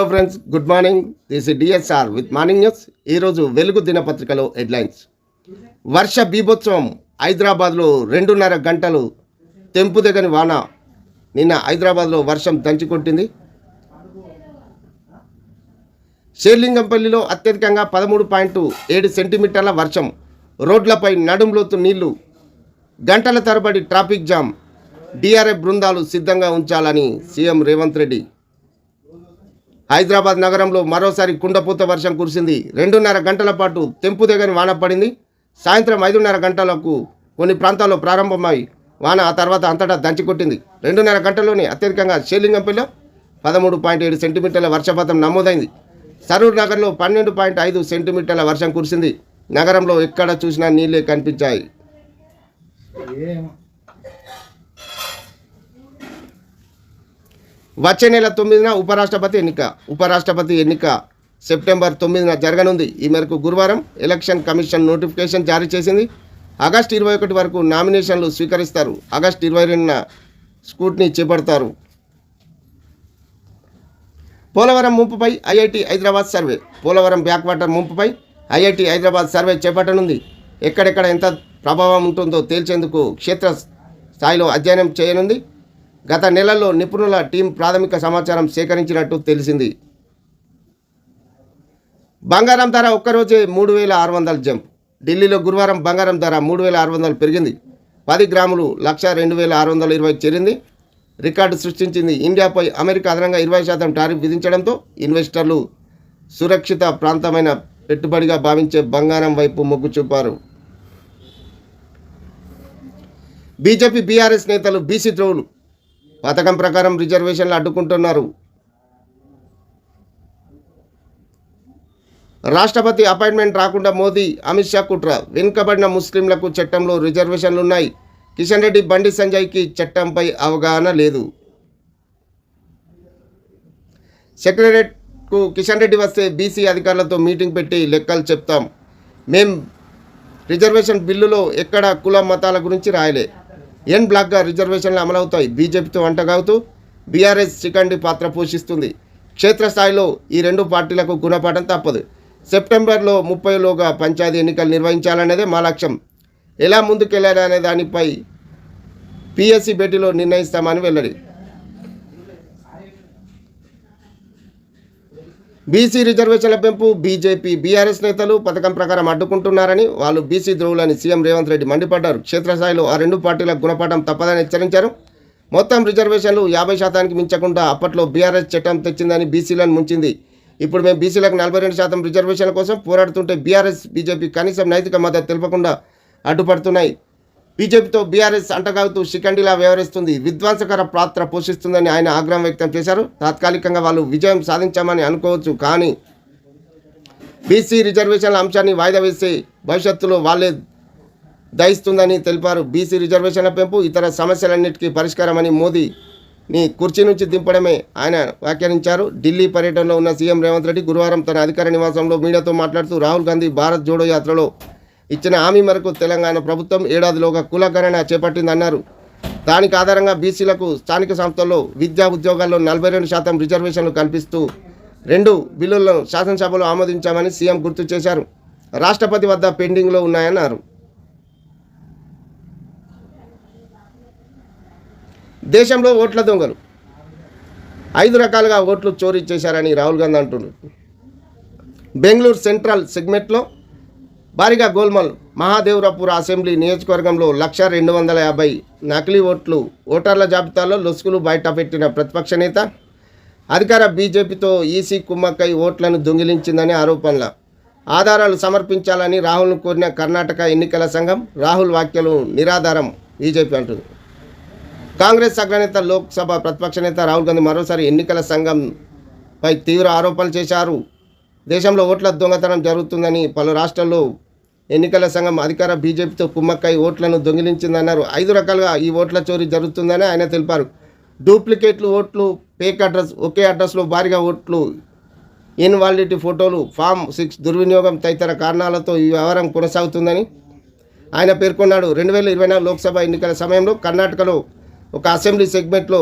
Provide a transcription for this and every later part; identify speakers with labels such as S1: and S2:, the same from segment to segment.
S1: Hello friends good morning this DSR with morning news ఈరోజు వెలుగు దినపత్రికలో హెడ్లైన్స్. వర్ష బీభోత్సవం హైదరాబాద్లో రెండున్నర గంటలు తెంపుదగని వాన. నిన్న హైదరాబాద్లో వర్షం దంచుకొట్టింది షేర్లింగంపల్లిలో అత్యధికంగా పదమూడు పాయింట్ ఏడు సెంటీమీటర్ల వర్షం. రోడ్లపై నడుంలోతు నీళ్ళు. గంటల తరబడి ట్రాఫిక్ జామ్. డిఆర్ఎఫ్ బృందాలు సిద్ధంగా ఉంచాలని సీఎం రేవంత్ రెడ్డి హైదరాబాద్ నగరంలో మరోసారి కుండపూత వర్షం కురిసింది. రెండున్నర గంటల పాటు తెంపుదగని వాన పడింది. సాయంత్రం ఐదున్నర గంటలకు కొన్ని ప్రాంతాల్లో ప్రారంభమై వాన ఆ తర్వాత అంతటా దంచికొట్టింది రెండున్నర గంటల్లోనే అత్యధికంగా షేలింగంపల్లిలో పదమూడు పాయింట్ ఏడు సెంటీమీటర్ల వర్షపాతం నమోదైంది. సరూర్ నగర్లో పన్నెండు పాయింట్ ఐదు సెంటీమీటర్ల వర్షం కురిసింది. నగరంలో ఎక్కడ చూసినా నీళ్ళే కనిపించాయి. వచ్చే నెల తొమ్మిదిన ఉపరాష్ట్రపతి ఎన్నిక. ఉపరాష్ట్రపతి ఎన్నిక సెప్టెంబర్ తొమ్మిదిన జరగనుంది. ఈ మేరకు గురువారం ఎలక్షన్ కమిషన్ నోటిఫికేషన్ జారీ చేసింది. ఆగస్టు ఇరవై ఒకటి వరకు నామినేషన్లు స్వీకరిస్తారు. ఆగస్టు ఇరవై రెండున స్కూట్ని చేపడతారు. Polavaram ముంపుపై IIT Hyderabad survey. Polavaram backwater ముంపుపై IIT Hyderabad survey చేపట్టనుంది. ఎక్కడెక్కడ ఎంత ప్రభావం ఉంటుందో తేల్చేందుకు క్షేత్ర స్థాయిలో అధ్యయనం చేయనుంది. గత నెలలో నిపుణుల టీం ప్రాథమిక సమాచారం సేకరించినట్టు తెలిసింది. బంగారం ధర ఒక్కరోజే మూడు వేల ఆరు వందల జంప్. ఢిల్లీలో గురువారం బంగారం ధర మూడు వేల ఆరు వందలు పెరిగింది. పది గ్రాములు లక్ష రెండు వేల ఆరు వందల ఇరవై చేరింది. రికార్డు సృష్టించింది ఇండియాపై అమెరికా అదనంగా ఇరవై శాతం టారిఫ్ విధించడంతో ఇన్వెస్టర్లు సురక్షిత ప్రాంతమైన పెట్టుబడిగా భావించే బంగారం వైపు మొగ్గు చూపారు. బీజేపీ బీఆర్ఎస్ నేతలు బీసీ ద్రోవులు పథకం ప్రకారం రిజర్వేషన్లు అడ్డుకుంటున్నారు. రాష్ట్రపతి అపాయింట్మెంట్ రాకుండా మోదీ అమిత్ షా కుట్ర. వెనుకబడిన ముస్లింలకు చట్టంలో రిజర్వేషన్లు ఉన్నాయి. కిషన్ రెడ్డి బండి సంజయ్కి చట్టంపై అవగాహన లేదు. సెక్రటరేట్కు కిషన్ రెడ్డి వస్తే బీసీ అధికారులతో మీటింగ్ పెట్టి లెక్కలు చెప్తాం. మేం రిజర్వేషన్ బిల్లులో ఎక్కడ కుల మతాల గురించి రాయలే. ఎన్ బ్లాక్గా రిజర్వేషన్లు అమలవుతాయి. బీజేపీతో అంటగావుతూ బీఆర్ఎస్ చికండి పాత్ర పోషిస్తుంది. క్షేత్రస్థాయిలో ఈ రెండు పార్టీలకు గుణపాఠం తప్పదు. సెప్టెంబర్లో ముప్పైలోగా పంచాయతీ ఎన్నికలు నిర్వహించాలనేదే మా లక్ష్యం. ఎలా ముందుకెళ్ళాలనే దానిపై పిఎస్సి భేటీలో నిర్ణయిస్తామని వెల్లడి. బీసీ రిజర్వేషన్ల పెంపు బీజేపీ బీఆర్ఎస్ నేతలు పథకం ప్రకారం అడ్డుకుంటున్నారని వాళ్ళు బీసీ ద్రోవులని సీఎం రేవంత్ రెడ్డి మండిపడ్డారు. క్షేత్రస్థాయిలో ఆ రెండు పార్టీల గుణపాఠం తప్పదని హెచ్చరించారు. మొత్తం రిజర్వేషన్లు యాభై శాతానికి మించకుండా అప్పట్లో బీఆర్ఎస్ చట్టం తెచ్చిందని బీసీలను ముంచింది. ఇప్పుడు మేము బీసీలకు నలభై రెండు శాతం రిజర్వేషన్ల కోసం పోరాడుతుంటే బీఆర్ఎస్ బీజేపీ కనీసం నైతిక మద్దతు తెలపకుండా అడ్డుపడుతున్నాయి. బీజేపీతో బీఆర్ఎస్ అంటగాగుతూ శిఖండిలా వ్యవహరిస్తుంది. విధ్వంసకర పాత్ర పోషిస్తుందని ఆయన ఆగ్రహం వ్యక్తం చేశారు. తాత్కాలికంగా వాళ్ళు విజయం సాధించామని అనుకోవచ్చు కానీ బీసీ రిజర్వేషన్ల అంశాన్ని వాయిదా వేసి భవిష్యత్తులో వాళ్ళే దహిస్తుందని తెలిపారు. బీసీ రిజర్వేషన్ల పెంపు ఇతర సమస్యలన్నిటికీ పరిష్కారమని మోదీని కుర్చీ నుంచి దింపడమే ఆయన వ్యాఖ్యానించారు. ఢిల్లీ పర్యటనలో ఉన్న సీఎం రేవంత్ రెడ్డి గురువారం తన అధికార నివాసంలో మీడియాతో మాట్లాడుతూ రాహుల్ గాంధీ భారత్ జోడో యాత్రలో ఇచ్చిన హామీ మేరకు తెలంగాణ ప్రభుత్వం ఏడాదిలోగా కులగణన చేపట్టిందన్నారు. దానికి ఆధారంగా బీసీలకు స్థానిక సంస్థల్లో విద్యా ఉద్యోగాల్లో నలభై రెండు శాతం రిజర్వేషన్లు కల్పిస్తూ రెండు బిల్లులను శాసనసభలో ఆమోదించామని సీఎం గుర్తు చేశారు. రాష్ట్రపతి వద్ద పెండింగ్లో ఉన్నాయన్నారు. దేశంలో ఓట్ల దొంగలు. ఐదు రకాలుగా ఓట్లు చోరీ చేశారని రాహుల్ గాంధీ అంటున్నారు. బెంగళూరు సెంట్రల్ సెగ్మెంట్లో భారీగా గోల్మాల్ మహాదేవరాపుర అసెంబ్లీ నియోజకవర్గంలో లక్ష రెండు వందల యాభై నకిలీ ఓట్లు ఓటర్ల జాబితాలో లొసుగులు బయటపెట్టిన ప్రతిపక్ష నేత. అధికార బీజేపీతో ఈసీ కుమ్మక్కై ఓట్లను దొంగిలించిందని ఆరోపణల. ఆధారాలు సమర్పించాలని రాహుల్ను కోరిన కర్ణాటక ఎన్నికల సంఘం రాహుల్ వ్యాఖ్యలు నిరాధారం బీజేపీ అంటుంది. కాంగ్రెస్ అగ్రనేత లోక్సభ ప్రతిపక్ష నేత రాహుల్ గాంధీ మరోసారి ఎన్నికల సంఘంపై తీవ్ర ఆరోపణలు చేశారు. దేశంలో ఓట్ల దొంగతనం జరుగుతుందని పలు రాష్ట్రాల్లో ఎన్నికల సంఘం అధికార బీజేపీతో కుమ్మక్కై ఓట్లను దొంగిలించిందన్నారు. ఐదు రకాలుగా ఈ ఓట్ల చోరీ జరుగుతుందని ఆయన తెలిపారు. డూప్లికేట్లు ఓట్లు పేక్ అడ్రస్ ఒకే అడ్రస్లో భారీగా ఓట్లు ఇన్వాలిడిటీ ఫోటోలు ఫామ్ సిక్స్ దుర్వినియోగం తదితర కారణాలతో ఈ వ్యవహారం కొనసాగుతుందని ఆయన పేర్కొన్నాడు. రెండు వేల ఇరవై నాలుగు లోక్సభ ఎన్నికల సమయంలో కర్ణాటకలో ఒక అసెంబ్లీ సెగ్మెంట్లో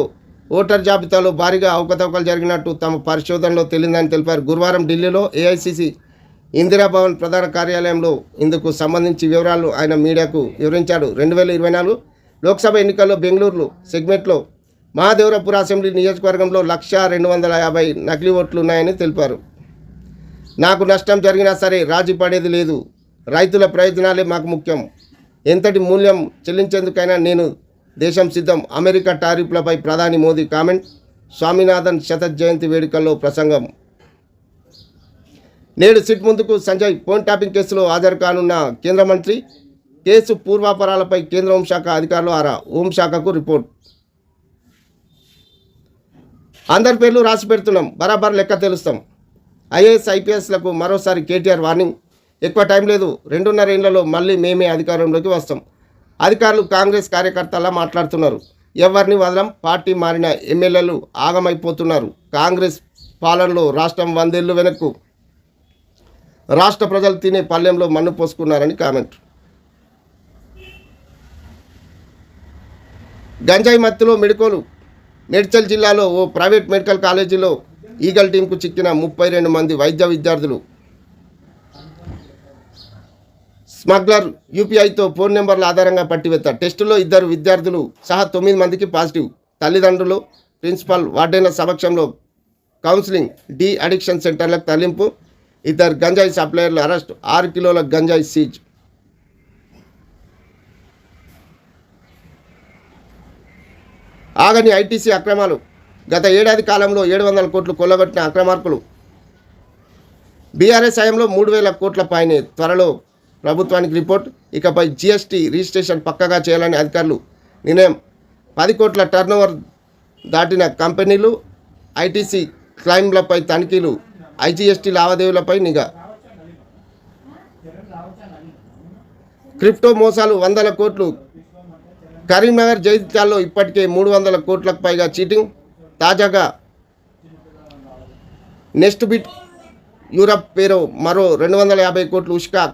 S1: ఓటర్ జాబితాలో భారీగా అవకతవకలు జరిగినట్టు తమ పరిశోధనలో తేలిందని తెలిపారు. గురువారం ఢిల్లీలో ఏఐసిసి ఇందిరాభవన్ ప్రధాన కార్యాలయంలో ఇందుకు సంబంధించి వివరాలు ఆయన మీడియాకు వివరించాడు. రెండు వేల ఇరవై నాలుగు లోక్సభ ఎన్నికల్లో బెంగళూరులో సెగ్మెంట్లో మహాదేవరపుర అసెంబ్లీ నియోజకవర్గంలో లక్ష రెండు వందల యాభై నకిలీ ఓట్లు ఉన్నాయని తెలిపారు. నాకు నష్టం జరిగినా సరే రాజీ పడేది లేదు. రైతుల ప్రయోజనాలే మాకు ముఖ్యం. ఎంతటి మూల్యం చెల్లించేందుకైనా నేను దేశం సిద్ధం. అమెరికా టారిఫ్లపై ప్రధాని మోదీ కామెంట్. స్వామినాథన్ శత జయంతి వేడుకల్లో ప్రసంగం. నేడు సిట్ ముందుకు సంజయ్ ఫోన్ ట్యాపింగ్ కేసులో హాజరు కానున్న కేంద్ర మంత్రి కేసు పూర్వాపరాలపై కేంద్ర హోంశాఖ అధికారులు ఆరా హోంశాఖకు రిపోర్ట్. అందరి పేర్లు రాసి పెడుతున్నాం. బరాబర్ లెక్క తెలుస్తాం. ఐఏఎస్ ఐపీఎస్లకు మరోసారి కేటీఆర్ వార్నింగ్. ఎక్కువ టైం లేదు. రెండున్నర ఏళ్ళలో మళ్ళీ మేమే అధికారంలోకి వస్తాం. అధికారులు కాంగ్రెస్ కార్యకర్తలా మాట్లాడుతున్నారు. ఎవరిని వదలం. పార్టీ మారిన ఎమ్మెల్యేలు ఆగమైపోతున్నారు. కాంగ్రెస్ పాలనలో రాష్ట్రం వందేళ్ళు వెనక్కు. రాష్ట్ర ప్రజలు తినే పల్లెంలో మన్ను పోసుకున్నారని కామెంట్. గంజాయి మత్తులో మెడికోలు. మేడ్చల్ జిల్లాలో ఓ ప్రైవేట్ మెడికల్ కాలేజీలో ఈగల్ టీంకు చిక్కిన ముప్పై రెండు మంది వైద్య విద్యార్థులు. స్మగ్లర్ యూపీఐతో ఫోన్ నెంబర్ల ఆధారంగా పట్టివేత. టెస్టులో ఇద్దరు విద్యార్థులు సహా తొమ్మిది మందికి పాజిటివ్. తల్లిదండ్రులు ప్రిన్సిపాల్ వార్డెన్ల సమక్షంలో కౌన్సిలింగ్ డి అడిక్షన్ సెంటర్లకు తరలింపు. ఇద్దరు గంజాయి సప్లయర్లు అరెస్ట్. ఆరు కిలోల గంజాయి సీజ్. ఆగని ఐటీసీ అక్రమాలు. గత ఏడాది కాలంలో ఏడు వందల కోట్లు కొల్లగొట్టిన అక్రమార్కులు. బీఆర్ఎస్ హయాంలో మూడు వేల కోట్ల పైనే త్వరలో ప్రభుత్వానికి రిపోర్ట్. ఇకపై జీఎస్టీ రిజిస్ట్రేషన్ పక్కగా చేయాలని అధికారులు నిర్ణయం. పది కోట్ల టర్నోవర్ దాటిన కంపెనీలు ఐటీసీ క్లైమ్లపై తనిఖీలు ఐజీఎస్టీ లావాదేవీలపై నిఘా. క్రిప్టో మోసాలు వందల కోట్లు. కరీంనగర్ జైత్యాల్లో ఇప్పటికే మూడు వందల కోట్లకు పైగా చీటింగ్. తాజాగా నెక్స్ట్ బిట్ యూరప్ పేరు మరో రెండు వందల యాభై కోట్లు ఉష్కా